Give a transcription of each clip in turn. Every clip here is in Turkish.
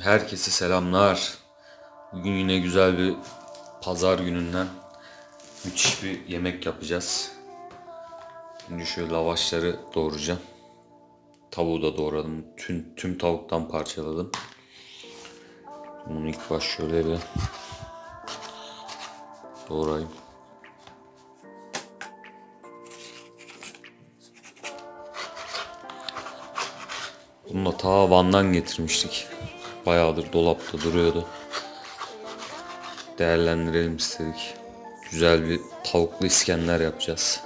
Herkese selamlar. Bugün yine güzel bir pazar gününden müthiş bir yemek yapacağız. Şimdi şöyle lavaşları doğrayacağım. Tavuğu da doğradım. Tüm, tüm tavuktan parçaladım. Bunu ilk baş şöyle bir doğrayayım. Bunu da ta Van'dan getirmiştik. Bayağıdır dolapta duruyordu. Değerlendirelim istedik. Güzel bir tavuklu İskender yapacağız.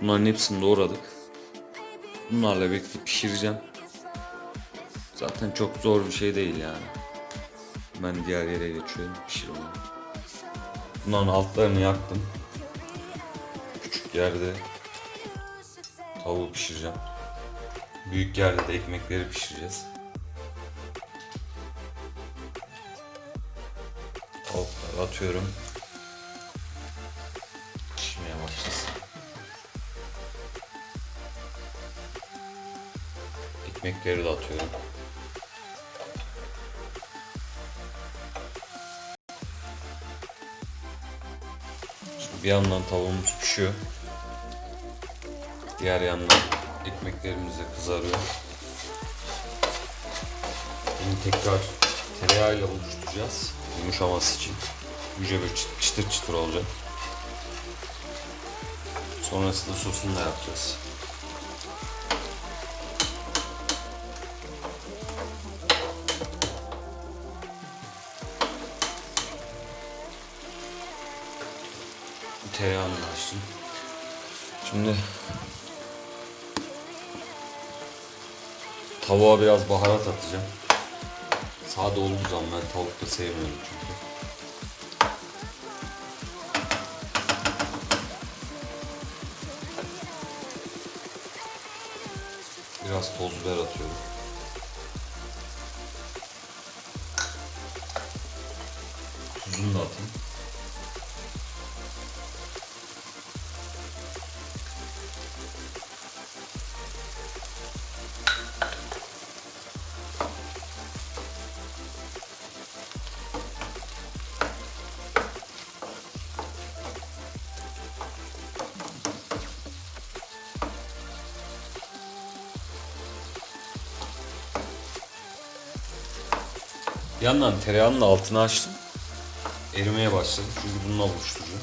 Bunların hepsini doğradık. Bunlarla birlikte pişireceğim. Zaten çok zor bir şey değil yani. Ben diğer yere geçiyorum pişirmeye. Bunların altlarını yaktım. Küçük yerde tavuğu pişireceğim. Büyük yerde de ekmekleri pişireceğiz. Tavukları atıyorum. Ekmekleri de atıyorum. Şimdi bir yandan tavuğumuz pişiyor. Diğer yandan ekmeklerimiz de kızarıyor. Bunu tekrar tereyağıyla buluşturacağız. Yumuşaması için. Yüce bir çıt- çıtır çıtır olacak. Sonrasında sosunu da yapacağız. Tereyağını da açtım. Şimdi tavuğa biraz baharat atacağım. Sade olduğu zaman ben tavuk da sevmiyorum çünkü. Biraz toz biber atıyorum. Tuzunu da atayım. Bir yandan tereyağının altını açtım. Erimeye başladı çünkü bununla buluşturacağım.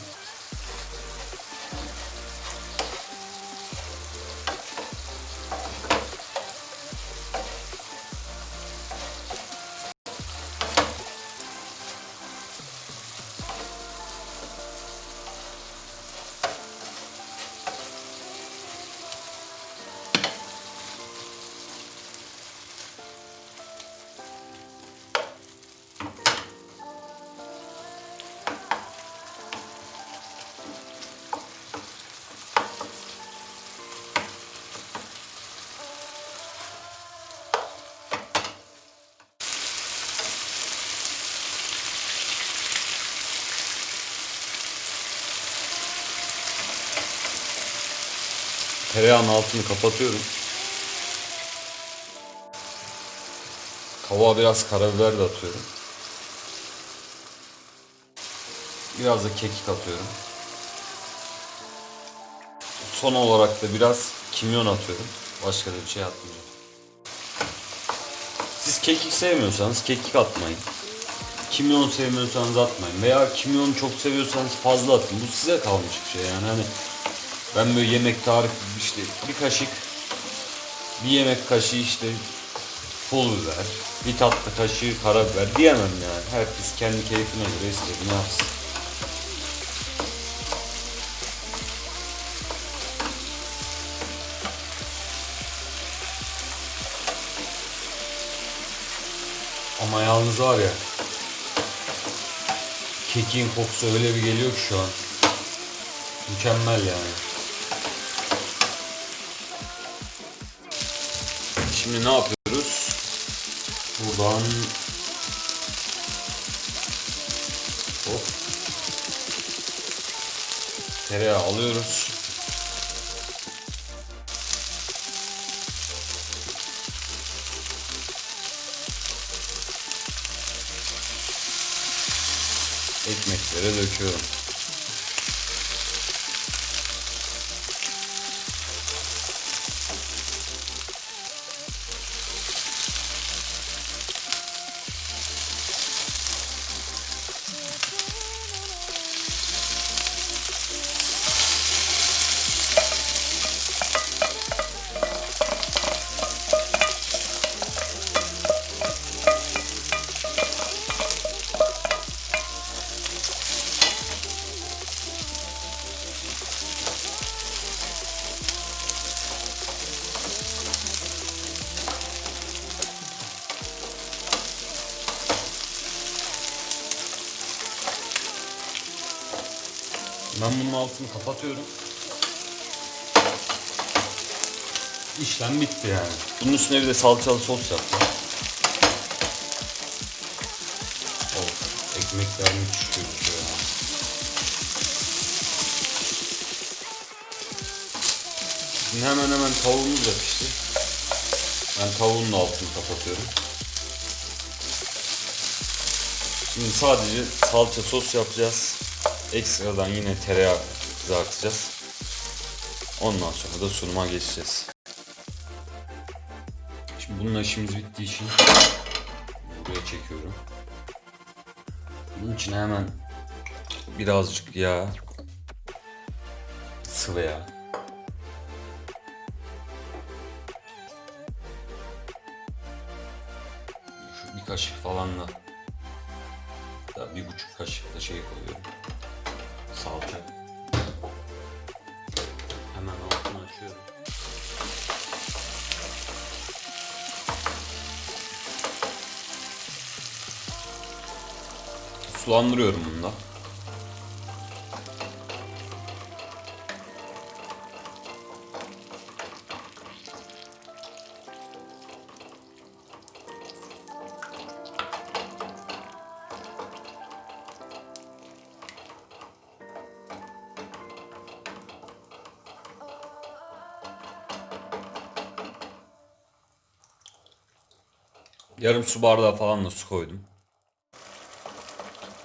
Tereyağının altını kapatıyorum. Tavuğa biraz karabiber de atıyorum. Biraz da kekik atıyorum. Son olarak da biraz kimyon atıyorum. Başka da bir şey atmayacağım. Siz kekik sevmiyorsanız kekik atmayın. Kimyon sevmiyorsanız atmayın. Veya kimyonu çok seviyorsanız fazla atın. Bu size kalmış bir şey yani. Hani ben böyle yemek tarifi işte bir kaşık bir yemek kaşığı işte pul biber, bir tatlı kaşığı karabiber diyemem yani. Herkes kendi keyfine göre istediğini yapsın. Ama yalnız var ya kekiğin kokusu öyle bir geliyor ki şu an. Mükemmel yani. Şimdi ne yapıyoruz? Buradan hop tereyağı alıyoruz. Ekmeklere döküyorum. Ben bunun altını kapatıyorum. İşlem bitti yani. Bunun üstüne bir de salçalı sos yaptım. Of, ekmekler müthiş gözüküyor. Şimdi hemen hemen tavuğumuz da pişti. Ben tavuğun da altını kapatıyorum. Şimdi sadece salça sos yapacağız. Ekstradan yine tereyağı kızartacağız. Ondan sonra da sunuma geçeceğiz. Şimdi bununla işimiz bittiği için buraya çekiyorum. Bunun için hemen birazcık yağ, sıvı yağ. Şu bir kaşık falan da bir buçuk kaşık da şey koyuyorum. Salça. Hemen altını açıyorum. Sulandırıyorum bunu da. Yarım su bardağı falan da su koydum.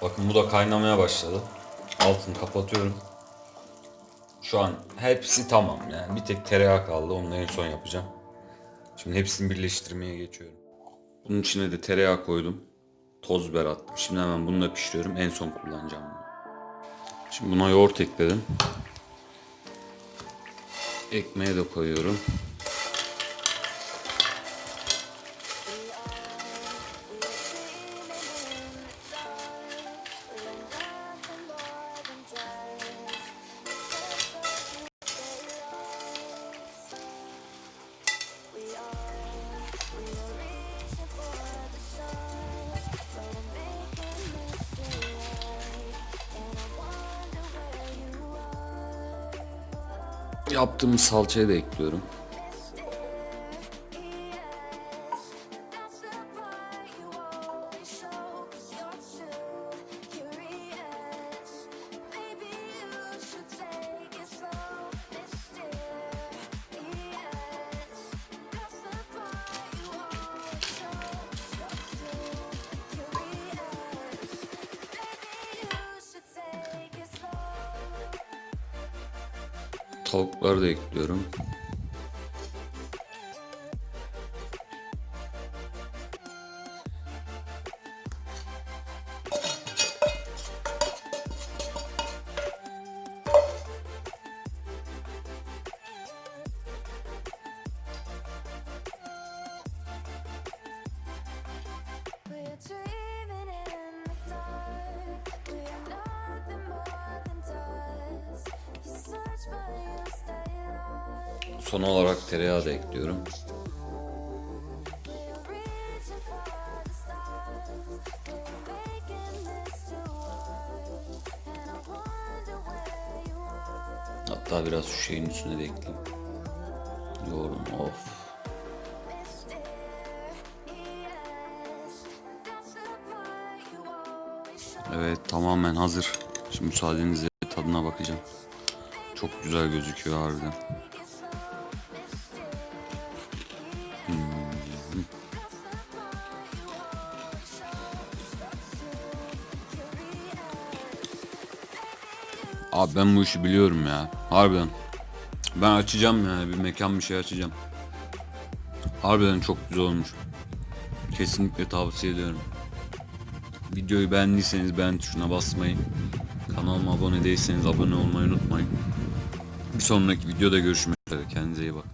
Bakın bu da kaynamaya başladı. Altını kapatıyorum. Şu an hepsi tamam yani. Bir tek tereyağı kaldı. Onu en son yapacağım. Şimdi hepsini birleştirmeye geçiyorum. Bunun içine de tereyağı koydum. Toz biber attım. Şimdi hemen bunu da pişiriyorum. En son kullanacağım bunu. Şimdi buna yoğurt ekledim. Ekmeğe de koyuyorum. Yaptığımız salçayı da ekliyorum. Tavukları da ekliyorum. Son olarak tereyağı da ekliyorum. Hatta biraz şu şeyin üstüne de ekleyeyim. Yorum of. Evet tamamen hazır. Şimdi müsaadenizle tadına bakacağım. Çok güzel gözüküyor harbiden. Abi ben bu işi biliyorum ya. Harbiden. Ben açacağım yani bir mekan bir şey açacağım. Harbiden çok güzel olmuş. Kesinlikle tavsiye ediyorum. Videoyu beğendiyseniz beğen tuşuna basmayı, kanalıma abone değilseniz abone olmayı unutmayın. Bir sonraki videoda görüşmek üzere. Kendinize iyi bakın.